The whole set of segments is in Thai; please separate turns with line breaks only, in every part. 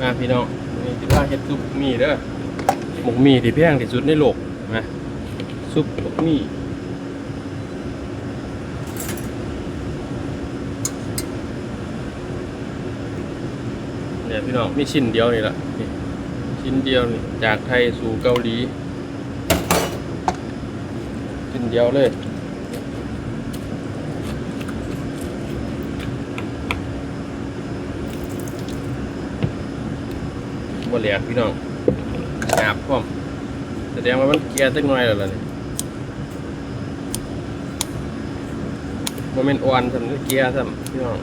มาพี่น้องนี่ที่ว่าเฮ็ดซุปหมี่เด้อหมกมีที่แพงที่สุดในโลกนะซุปหมกมี่เนี่ยพี่น้องมีชิ้นเดียวนี่ละนี่ชิ้นเดียวนี่จากไทยสู่เกาหลีชิ้นเดียวเลย บ่แหลกพี่น้องหยาบพร้อมแสดงว่ามันเกียร์ตั้งน้อยแล้วล่ะนี่บ่แม่นอ่อนสำเกียร์สำพี่น้อง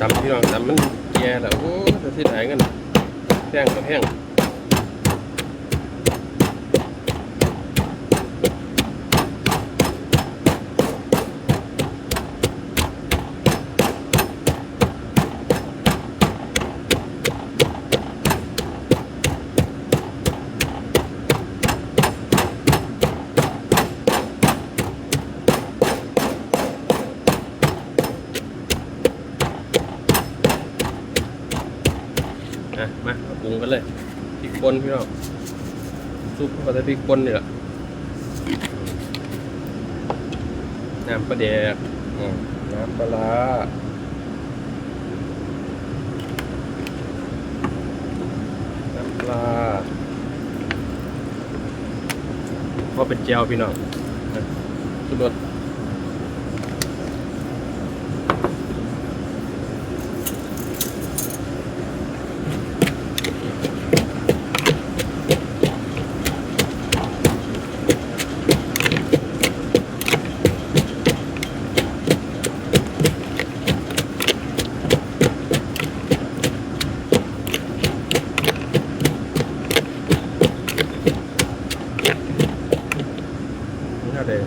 จำพี่น้องจำมันเกลียแล้วโอ้จะที่ไหนกันแห้งก็แพง ปรุงกันเลยพริกป่นพี่น้องซุปก็จะพริกป่นนี่แหละน้ำปลาแดกอืมน้ำปลาร้าน้ำปลาพอเป็นเจลพี่น้องสุดรสนี่น่าเด ง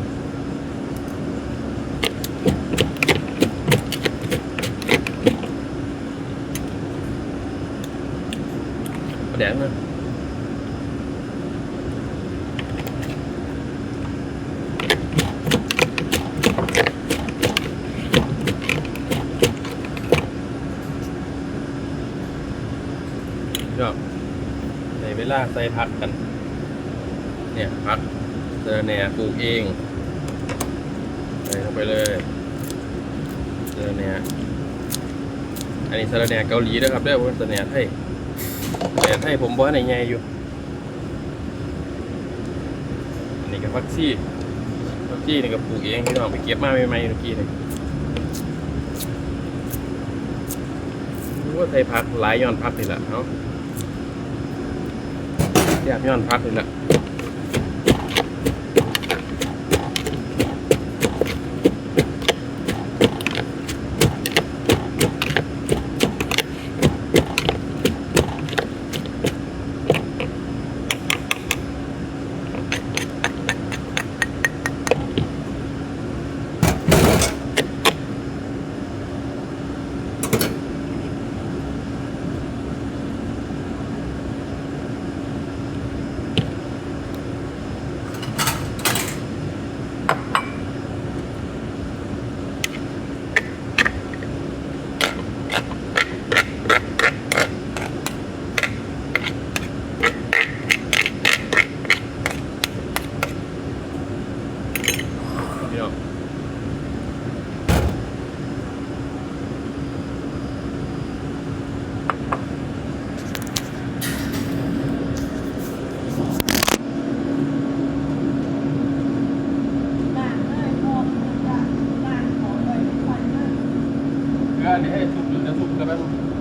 ประแดงนะก็ใส่เวลาใส่ผักกัน เนี่ยผัก เจอแหน่ปลูกเองใส่ลงไปเลยเจอแหน่อันนี้สระแหน่เกาหลีนะครับเด้อว่าสระแหน่ไทยสระแหน่ไทยผมบอกในใหญ่อยู่ อันนี้ก็ฟักซี่ฟักซี่นี่ก็ปลูกเองพี่น้องไปเก็บมาใหม่ๆเมื่อกี้นี่รู้ว่าใส่ผักหลายย้อนผักนี่แหละเนาะแยกย้อนผักนี่แหละ الآن آتوا بالذي كبروا